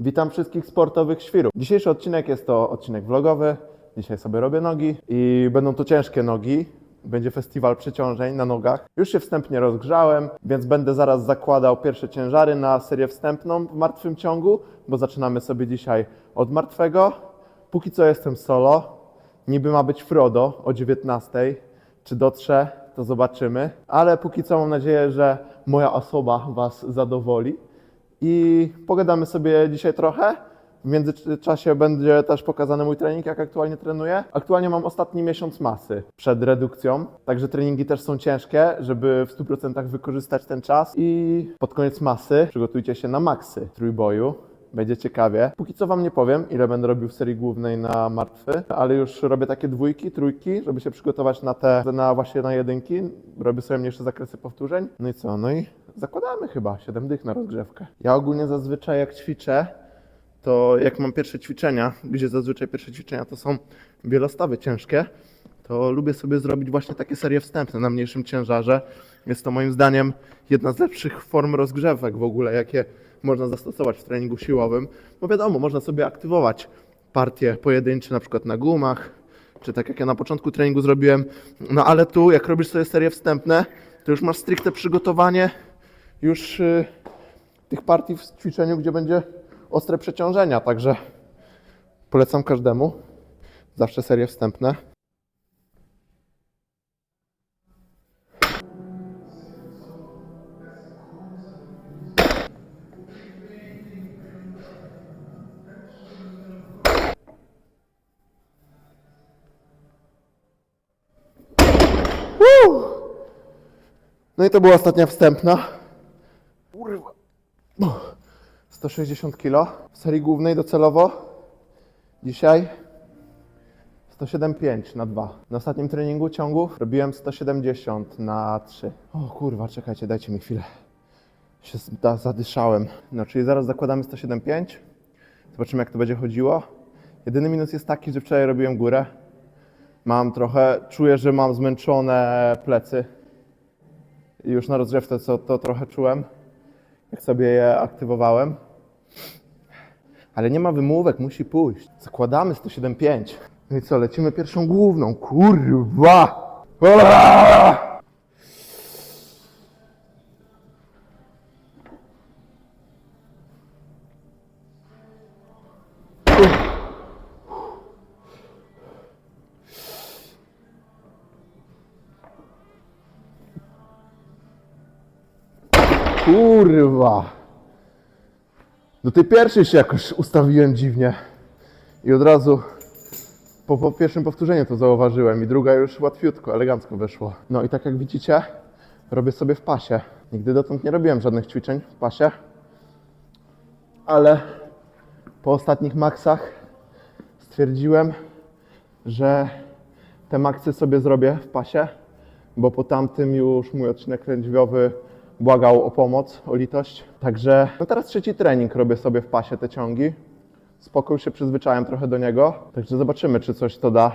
Witam wszystkich sportowych świrów. Dzisiejszy odcinek jest to odcinek vlogowy. Dzisiaj sobie robię nogi i będą to ciężkie nogi. Będzie festiwal przeciążeń na nogach. Już się wstępnie rozgrzałem, więc będę zaraz zakładał pierwsze ciężary na serię wstępną w martwym ciągu, bo zaczynamy sobie dzisiaj od martwego. Póki co jestem solo. Niby ma być Frodo o 19. Czy dotrze, to zobaczymy. Ale póki co mam nadzieję, że moja osoba Was zadowoli i pogadamy sobie dzisiaj trochę. W międzyczasie będzie też pokazany mój trening, jak aktualnie trenuję. Aktualnie mam ostatni miesiąc masy przed redukcją, także treningi też są ciężkie, żeby w 100% wykorzystać ten czas. I pod koniec masy przygotujcie się na maksy trójboju. Będzie ciekawie. Póki co Wam nie powiem, ile będę robił w serii głównej na martwy, ale już robię takie dwójki, trójki, żeby się przygotować na te, na właśnie na jedynki. Robię sobie mniejsze zakresy powtórzeń. No i co? No i zakładamy chyba 7 dych na rozgrzewkę. Ja ogólnie zazwyczaj jak ćwiczę, to jak mam pierwsze ćwiczenia, gdzie zazwyczaj pierwsze ćwiczenia to są wielostawy ciężkie, to lubię sobie zrobić właśnie takie serie wstępne na mniejszym ciężarze. Jest to moim zdaniem jedna z lepszych form rozgrzewek w ogóle, jakie można zastosować w treningu siłowym. Bo wiadomo, można sobie aktywować partie pojedyncze, na przykład na gumach, czy tak jak ja na początku treningu zrobiłem. No ale tu, jak robisz sobie serie wstępne, to już masz stricte przygotowanie już y, tych partii w ćwiczeniu, gdzie będzie ostre przeciążenia. Także polecam każdemu. Zawsze serie wstępne. No i to była ostatnia wstępna. Kurwa. Uff. 160 kg w serii głównej docelowo. Dzisiaj 107,5 na 2. Na ostatnim treningu ciągu robiłem 170 na 3. O kurwa, czekajcie, dajcie mi chwilę. Się zda- zadyszałem. No, czyli zaraz zakładamy 107,5. Zobaczymy, jak to będzie chodziło. Jedyny minus jest taki, że wczoraj robiłem górę. Mam trochę, czuję, że mam zmęczone plecy. Już na rozgrzewce to, to trochę czułem, jak sobie je aktywowałem. Ale nie ma wymówek, musi pójść. Zakładamy 107,5. No i co, lecimy pierwszą główną. Kurwa! Aaaa! Do tej pierwszej się jakoś ustawiłem dziwnie. I od razu po, po pierwszym powtórzeniu to zauważyłem. I druga już łatwiutko, elegancko wyszło. No i tak jak widzicie, robię sobie w pasie. Nigdy dotąd nie robiłem żadnych ćwiczeń w pasie. Ale po ostatnich maksach stwierdziłem, że te maksy sobie zrobię w pasie, bo po tamtym już mój odcinek lędźwiowy błagał o pomoc, o litość. Także no teraz trzeci trening robię sobie w pasie te ciągi. Spokój się przyzwyczaiłem trochę do niego, także zobaczymy, czy coś to da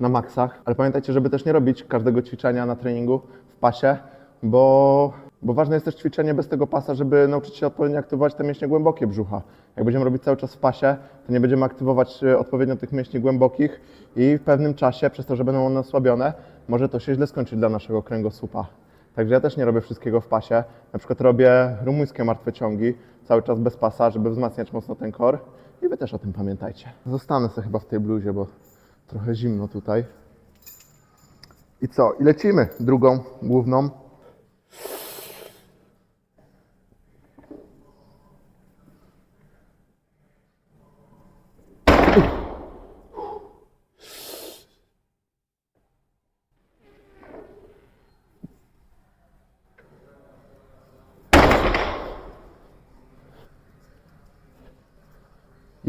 na maksach. Ale pamiętajcie, żeby też nie robić każdego ćwiczenia na treningu w pasie, bo, bo ważne jest też ćwiczenie bez tego pasa, żeby nauczyć się odpowiednio aktywować te mięśnie głębokie brzucha. Jak będziemy robić cały czas w pasie, to nie będziemy aktywować e, odpowiednio tych mięśni głębokich i w pewnym czasie, przez to, że będą one osłabione, może to się źle skończyć dla naszego kręgosłupa. Także ja też nie robię wszystkiego w pasie. Na przykład robię rumuńskie martwe ciągi, cały czas bez pasa, żeby wzmacniać mocno ten kor. I wy też o tym pamiętajcie. Zostanę sobie chyba w tej bluzie, bo trochę zimno tutaj. I co? I lecimy drugą, główną.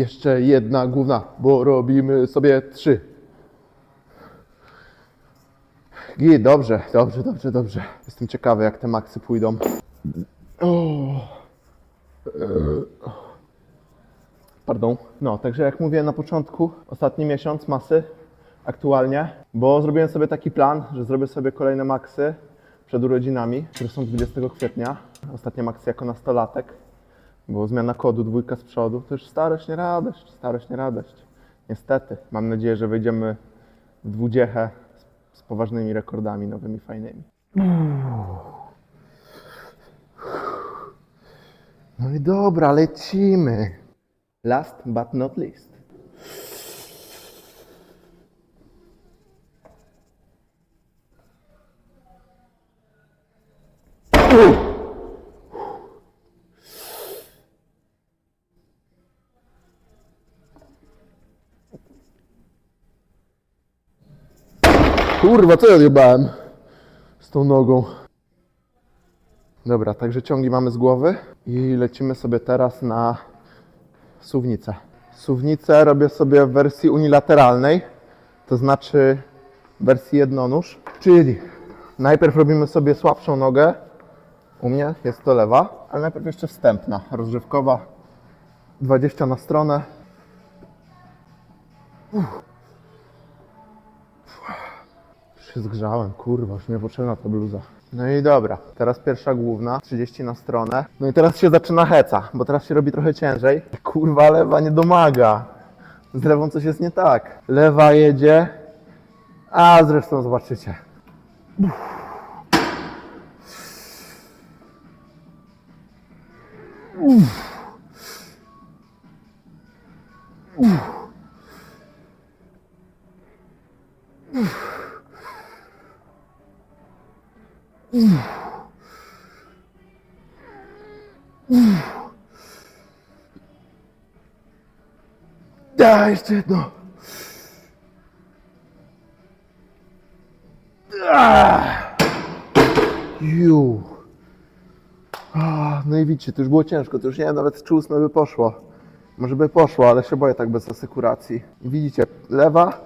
Jeszcze jedna główna, bo robimy sobie trzy. Git, dobrze, dobrze, dobrze, dobrze. Jestem ciekawy, jak te maksy pójdą. Pardon. No, także jak mówiłem na początku, ostatni miesiąc masy aktualnie, bo zrobiłem sobie taki plan, że zrobię sobie kolejne maksy przed urodzinami, które są 20 kwietnia. Ostatnie maksy jako nastolatek. Bo zmiana kodu, dwójka z przodu, to już starość nie radość, starość nie radość. Niestety. Mam nadzieję, że wejdziemy w dwudziechę z, z poważnymi rekordami nowymi, fajnymi. No i dobra, lecimy. Last but not least. Kurwa, co ja odjebałem z tą nogą? Dobra, także ciągi mamy z głowy i lecimy sobie teraz na suwnicę. Suwnicę robię sobie w wersji unilateralnej, to znaczy wersji jednonóż, czyli najpierw robimy sobie słabszą nogę, u mnie jest to lewa, ale najpierw jeszcze wstępna, rozgrzewkowa, 20 na stronę. Już się zgrzałem, kurwa, już mnie potrzebna ta bluza. No i dobra, teraz pierwsza główna, 30 na stronę. No i teraz się zaczyna heca, bo teraz się robi trochę ciężej. Kurwa, lewa nie domaga. Z lewą coś jest nie tak. Lewa jedzie, a zresztą zobaczycie. Da, jeszcze jedno. Ju. No i widzicie, to już było ciężko, to już nie wiem nawet czy ósme by poszło. Może by poszło, ale się boję tak bez asekuracji. I widzicie, lewa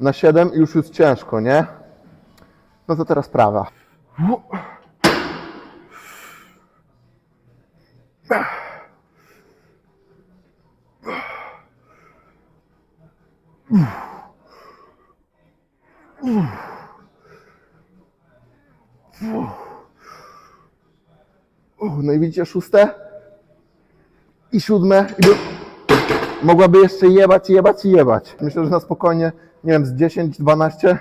na 7 już jest ciężko, nie? No to teraz prawa. No i widzicie szóste i siódme mogłaby jeszcze jebać, jebać i jebać. Myślę, że na spokojnie, nie wiem, z 10-12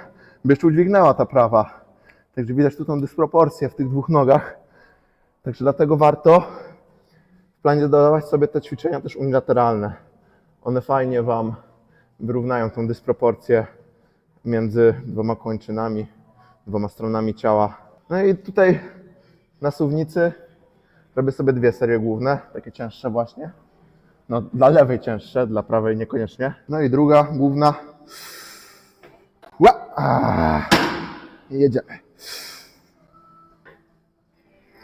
by jeszcze udźwignęła ta prawa. Także widać tu tą dysproporcję w tych dwóch nogach. Także dlatego warto w planie dodawać sobie te ćwiczenia też unilateralne. One fajnie Wam wyrównają tą dysproporcję między dwoma kończynami, dwoma stronami ciała. No i tutaj na suwnicy robię sobie dwie serie główne, takie cięższe właśnie. No, dla lewej cięższe, dla prawej niekoniecznie. No i druga główna. Ła! Ah.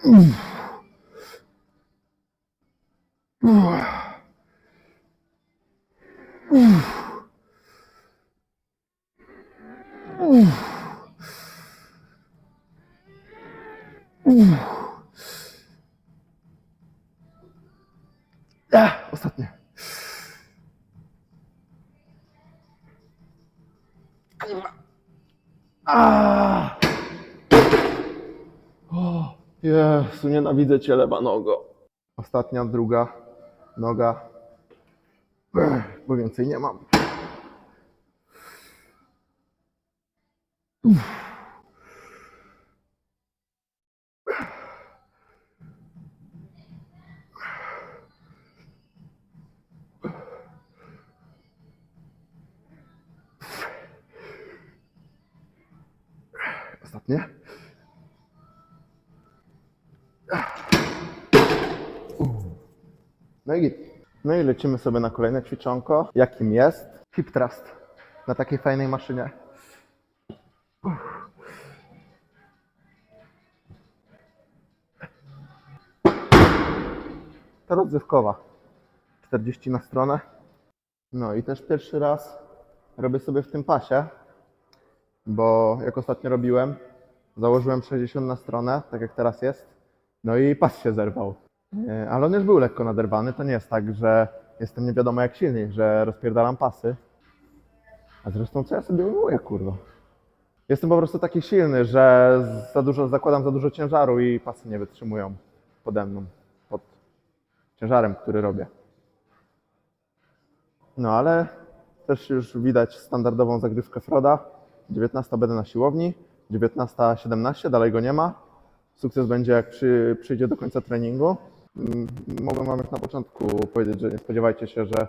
I Jedziemy. Ah, ostatnie. Ah. Jezu, nienawidzę cię, lewa nogo. Ostatnia, druga noga. Bo więcej nie mam. Ostatnie. No i. No i lecimy sobie na kolejne ćwiczonko, jakim jest hip thrust na takiej fajnej maszynie. Ta rozrywkowa. 40 na stronę. No i też pierwszy raz robię sobie w tym pasie, bo jak ostatnio robiłem, założyłem 60 na stronę, tak jak teraz jest, no i pas się zerwał. E, Ale on już był lekko naderwany, to nie jest tak, że jestem nie wiadomo jak silny, że rozpierdalam pasy. A zresztą co ja sobie ujmuję, kurwa? Jestem po prostu taki silny, że za dużo, zakładam za dużo ciężaru i pasy nie wytrzymują pode mną, pod, ciężarem, który robię. No ale też już widać standardową zagrywkę Froda. 19 będę na siłowni, 19.17, dalej go nie ma. Sukces będzie jak przy, przyjdzie do końca treningu. Mm, Mogłem wam już na początku powiedzieć, że nie spodziewajcie się, że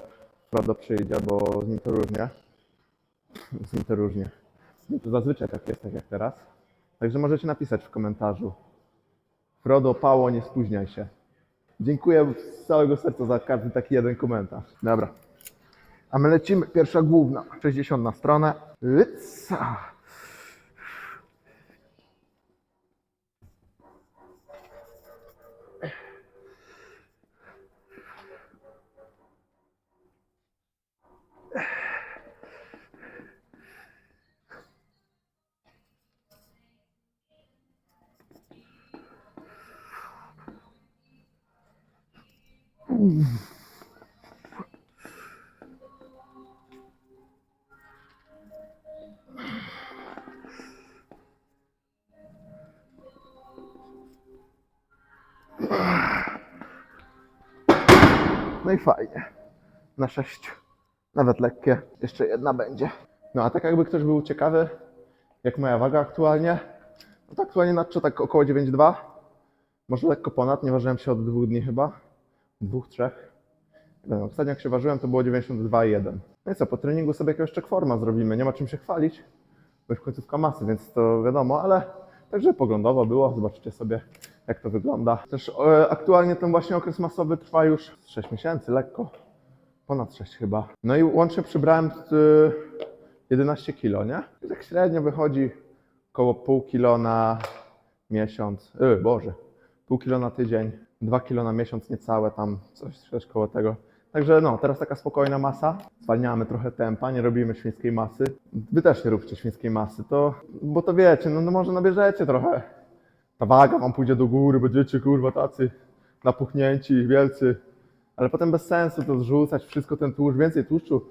Frodo przyjdzie, bo z nim to różnie. Z nim to różnie. Z nim to zazwyczaj tak jest, tak jak teraz. Także możecie napisać w komentarzu. Frodo, Pało, nie spóźniaj się. Dziękuję z całego serca za każdy taki jeden komentarz. Dobra. A my lecimy. Pierwsza główna. 60 na stronę. Yca. No i fajnie. Na 6. Nawet lekkie. Jeszcze jedna będzie. No a tak jakby ktoś był ciekawy, jak moja waga aktualnie, no to aktualnie nadczę tak około 9,2. Może lekko ponad, nie ważyłem się od dwóch dni chyba. Dwóch, trzech. Ostatnio jak się ważyłem, to było 92,1. No i co, po treningu sobie jakiegoś checkforma zrobimy. Nie ma czym się chwalić, bo już końcówka masy, więc to wiadomo, ale także poglądowo było. Zobaczycie sobie, jak to wygląda. Też e, aktualnie ten właśnie okres masowy trwa już 6 miesięcy, lekko. Ponad 6 chyba. No i łącznie przybrałem y, 11 kilo, nie? I tak średnio wychodzi około pół kilo na miesiąc. Yy, Boże, pół kilo na tydzień, 2 kilo na miesiąc niecałe tam, coś, coś koło tego. Także no, teraz taka spokojna masa. Zwalniamy trochę tempa, nie robimy świńskiej masy. Wy też nie róbcie świńskiej masy, to, bo to wiecie, no, no może nabierzecie trochę. Ta waga wam pójdzie do góry, będziecie kurwa tacy napuchnięci, wielcy. Ale potem bez sensu to zrzucać, wszystko ten tłuszcz, więcej tłuszczu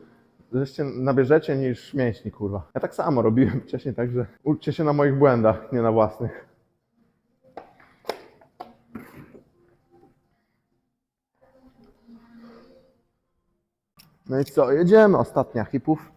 żeście nabierzecie niż mięśni, kurwa. Ja tak samo robiłem wcześniej, także uczcie się na moich błędach, nie na własnych. No i co, jedziemy, ostatnia hipów.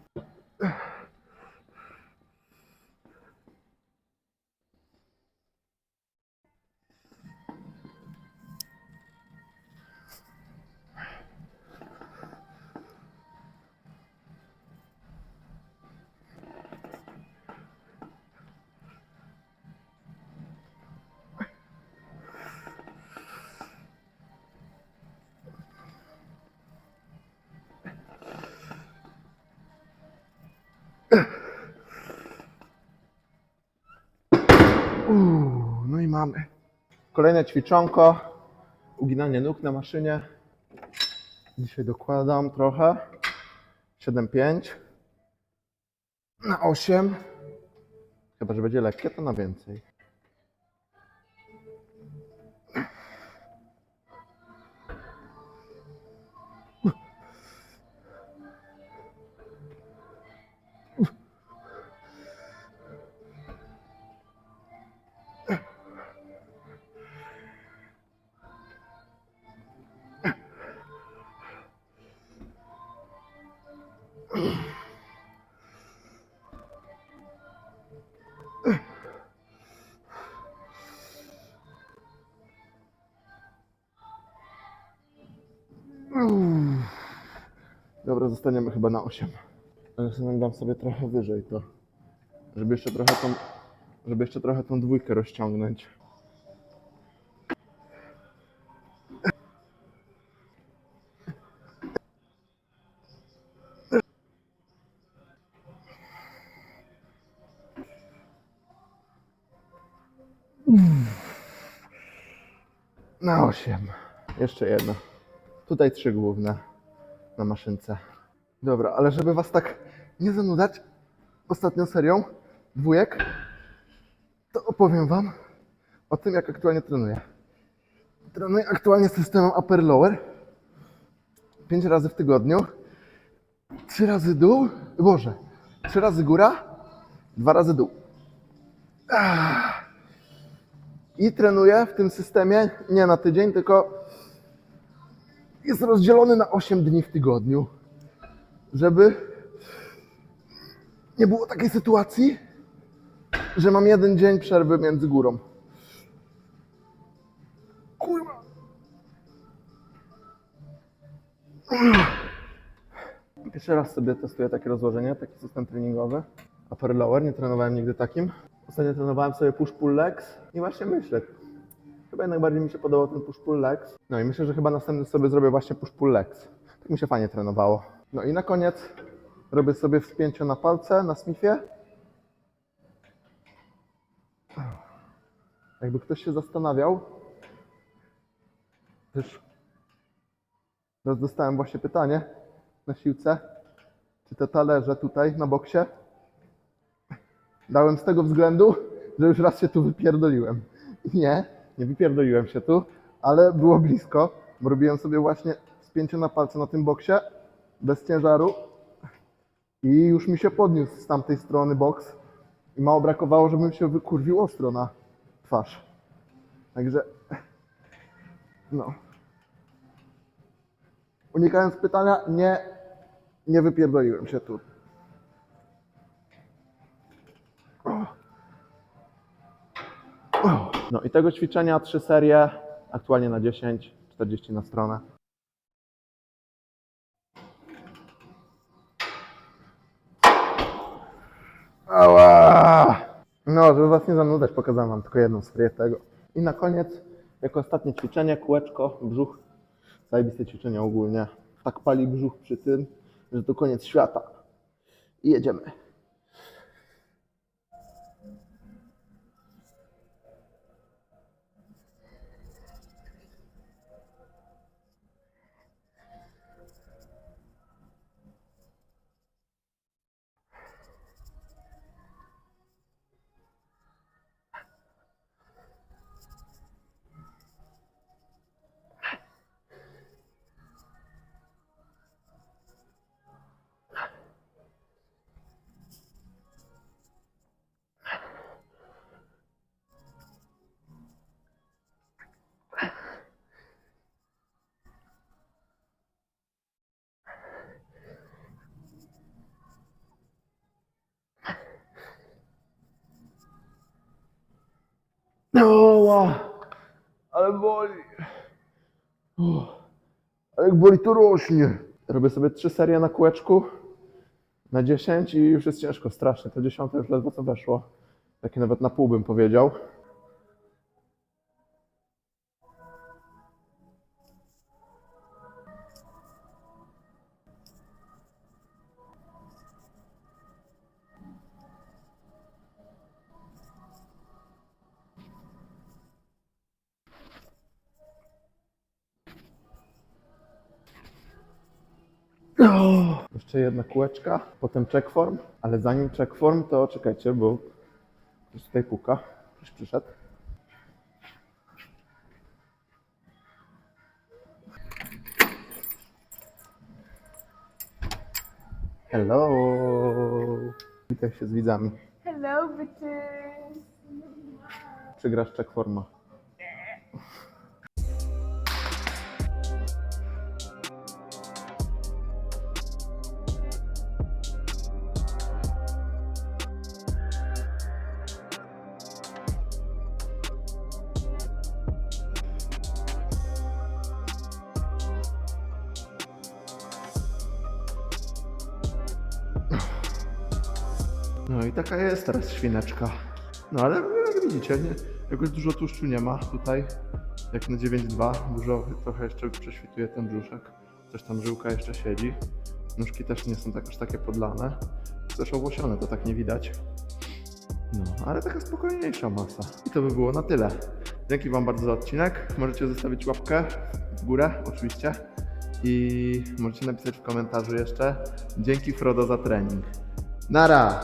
Mamy. Kolejne ćwiczonko. Uginanie nóg na maszynie. Dzisiaj dokładam trochę. 7,5 na 8. Chyba, że będzie lekkie, to na więcej. Dobra, zostaniemy chyba na 8. Ale sobie dam sobie trochę wyżej to. Żeby jeszcze trochę tą, żeby jeszcze trochę tą dwójkę rozciągnąć. Na 8. Jeszcze jedno. Tutaj trzy główne na maszynce. Dobra, ale żeby was tak nie zanudzać ostatnią serią dwójek, to opowiem wam o tym, jak aktualnie trenuję. Trenuję aktualnie systemem upper lower. 5 razy w tygodniu. 3 razy dół. Boże. 3 razy góra. 2 razy dół. I trenuję w tym systemie nie na tydzień, tylko jest rozdzielony na 8 dni w tygodniu, żeby nie było takiej sytuacji, że mam jeden dzień przerwy między górą. Kurwa. Pierwszy raz sobie testuję takie rozłożenie, taki system treningowy. Upper lower, nie trenowałem nigdy takim. Ostatnio trenowałem sobie push-pull legs i właśnie myślę, chyba jednak bardziej mi się podobał ten push-pull legs. No i myślę, że chyba następny sobie zrobię właśnie push-pull legs. Tak mi się fajnie trenowało. No i na koniec robię sobie wspięcie na palce, na smithie. Jakby ktoś się zastanawiał, też teraz dostałem właśnie pytanie na siłce, czy te talerze tutaj na boksie dałem z tego względu, że już raz się tu wypierdoliłem. Nie, nie wypierdoliłem się tu, ale było blisko, robiłem sobie właśnie spięcie na palce na tym boksie, bez ciężaru i już mi się podniósł z tamtej strony boks i mało brakowało, żebym się wykurwił ostro na twarz. Także, no. Unikając pytania, nie, nie wypierdoliłem się tu. No i tego ćwiczenia trzy serie, aktualnie na 10, 40 na stronę. Ała! No, żeby was nie zanudzać, pokazałem wam tylko jedną serię tego. I na koniec, jako ostatnie ćwiczenie, kółeczko, brzuch. Zajebiste ćwiczenie ogólnie. Tak pali brzuch przy tym, że to koniec świata. I jedziemy. Oła, ale boli. Uff, Ale jak boli, to rośnie. Robię sobie trzy serie na kółeczku na 10 i już jest ciężko, strasznie. To dziesiąte już ledwo co weszło. Takie nawet na pół bym powiedział. Jeszcze jedna kółeczka, potem checkform, ale zanim checkform, to czekajcie, bo ktoś tutaj puka. Ktoś przyszedł. Hello! Witaj się z widzami. Hello, bitches. Przygrasz checkforma. No i taka jest teraz świneczka. No ale jak widzicie, nie, jakoś dużo tłuszczu nie ma tutaj. Jak na 9,2, dużo, trochę jeszcze prześwituje ten brzuszek. Coś tam żyłka jeszcze siedzi. Nóżki też nie są tak aż takie podlane. Też owłosione, to tak nie widać. No, ale taka spokojniejsza masa. I to by było na tyle. Dzięki Wam bardzo za odcinek. Możecie zostawić łapkę w górę, oczywiście. I możecie napisać w komentarzu jeszcze. Dzięki Frodo za trening. Nara!